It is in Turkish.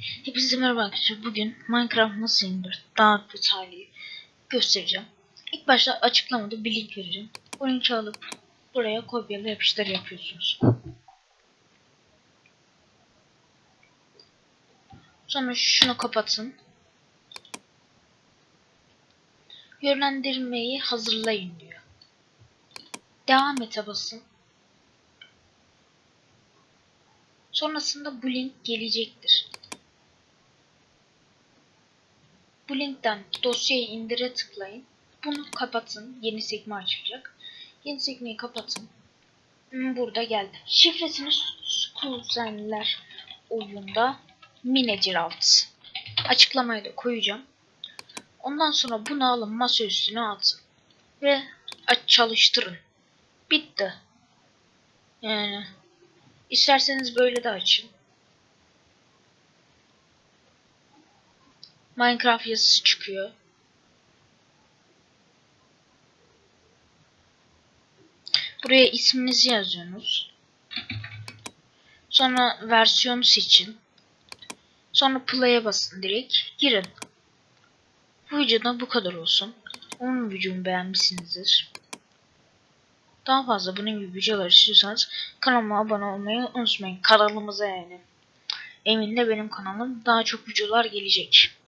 Hepinize merhaba arkadaşlar. Bugün Minecraft nasıl indir daha detaylı göstereceğim. İlk başta açıklamada bir link vereceğim. O linki alıp buraya kopyala yapıştır yapıyorsunuz. Sonra şunu kapatın. Yönlendirmeyi hazırlayın diyor. Devam ete basın. Sonrasında bu link gelecektir. Bu linkten dosyayı indire tıklayın. Bunu kapatın. Yeni sekme açılacak. Yeni sekmeyi kapatın. Hmm, Burada geldi. Şifresini kuzenler oyunda Minecir altı. Açıklamayı da koyacağım. Ondan sonra bunu alın masa üstüne atın. Ve aç çalıştırın. Bitti. Yani isterseniz böyle de açın. Minecraft yazısı çıkıyor. Buraya isminizi yazıyorsunuz. Sonra versiyonu seçin. Sonra play'e basın direkt. Girin. Bu videoda bu kadar olsun. Umarım videomu beğenmişsinizdir. Daha fazla bunun gibi videolar istiyorsanız kanalıma abone olmayı unutmayın. Kanalımıza yani. Emin de benim kanalım daha çok videolar gelecek.